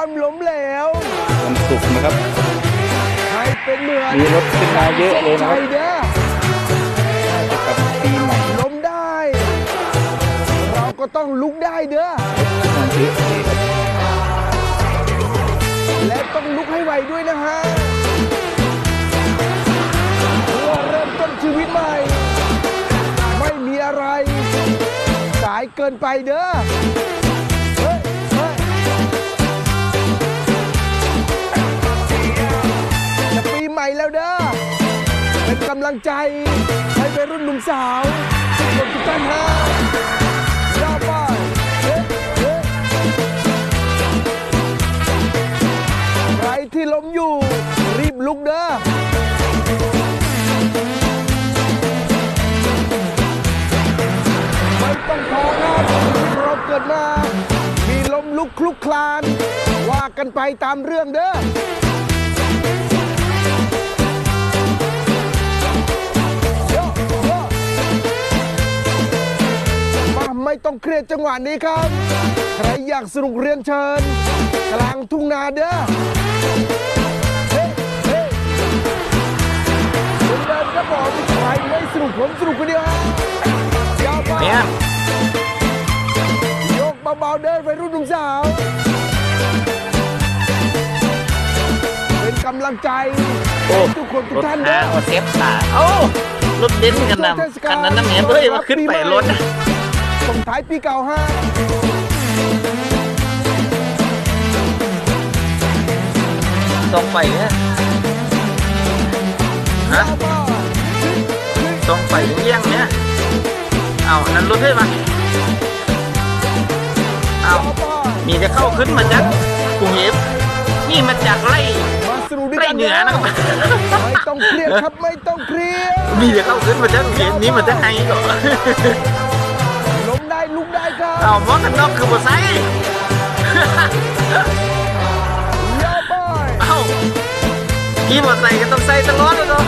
ความล้มเหลววันศุกร์นะครับให้เป็นเหมือนมีรถขึ้นมาเยอะเลยนะครับใช่เด้อกับปีใหม่ล้มได้ เราก็ต้องลุกได้เด้อมาเยอะเลยครับและต้องลุกให้ไวด้วยนะฮะเพื่อเริ่มต้นชีวิตใหม่ ไม่มีอะไร สายเกินไปเด้อ กำลังใจให้ไปรุ่นหนุ่มสาวทุกคนทุกท่านฮะยาวไปเฮ้เฮ้ใครที่ล้มอยู่ รีบลุกเด้อไม่ต้องท้อครับเราเกิดมา มีล้มลุกคลุกคลาน ว่ากันไปตามเรื่องเด้อ ไม่ต้องเครียดจังหวะนี้ครับ ใครอยากสนุกเรียนเชิญ กลางทุ่งนาเด้อเฮ้เฮ้เหมือนเดิมครับผมใครไม่สนุกผมสนุกคนเดียวฮะยาวไปเนี่ยยกเบาๆเดินไปรุ่นหนุ่มสาว เป็นกำลังใจโอ้ ให้ทุกคนทุรกถท่านเด้อเอาเซฟตาเอ้ารถเด่นกันนะคันนั้นน้ำเหนียเฮ้ยมาขึ้นไปรถนะ ส่งท้ายปีเก่าฮะต้องไปเนี่ยฮะยาวไปต้องไปเยี่ยงเนี่ยเอาอันนั้นรถให้มาเอายาวไปมีจะเข้าขึ้นมาจากกรุงเทพนี่มาจากไร่มาสนุกด้วยไร่กันเหนือนะครับไม่ต้องเครียดครับไม่ต้องเครียดมีจะเข้าขึ้นมาจากกรุงเทพนี่มาจากไห้เหรอล้มได้ ลุกได้ครับเอาหมอกันน็อกคือบ่ใส่ยาวไปเอาพี่บ่ใส่ก็ต้องใส่ตลอดเลยเนาะ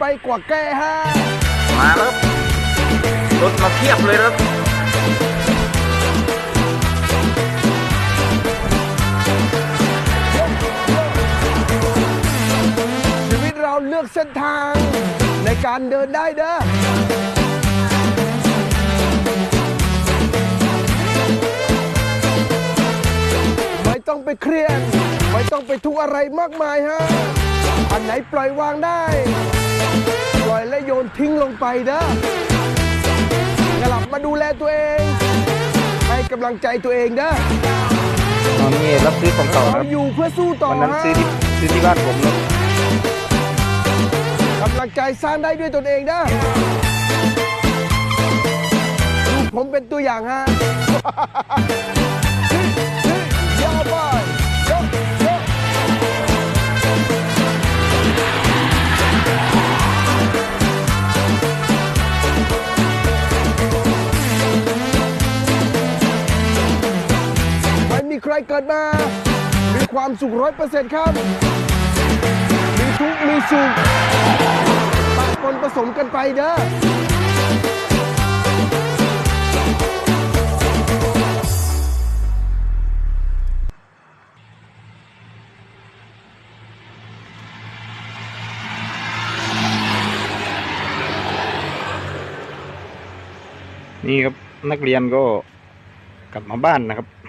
ไปกว่าแก้ฮะมาแล้วรถมาเพียบเลยครับชีวิตเราเลือกเส้นทางในการเดินได้เด้อไม่ต้องไปเครียดไม่ต้องไปทุกข์อะไรมากมายฮะ อันไหนปล่อยวางได้ นทิ้งลงไปเด้อกลับมาดูแลตัวเอง ให้กำลังใจตัวเองเด้อตอนนี้รับซื้อของเก่าคเรารับอยู่เพื่อสู้ต่อวันนั้นฮะซื้อที่ซื้อที่บ้านผมนะกำลังใจสร้างได้ด้วยตนเองนะดูผมเป็นตัวอย่างฮะ เกิดมา มีความสุขร้อยเปอร์เซ็นต์ครับ มีทุกข์มีสุขปะปนผสมกันไปเด้อนี่ครับนักเรียนก็กลับมาบ้านนะครับ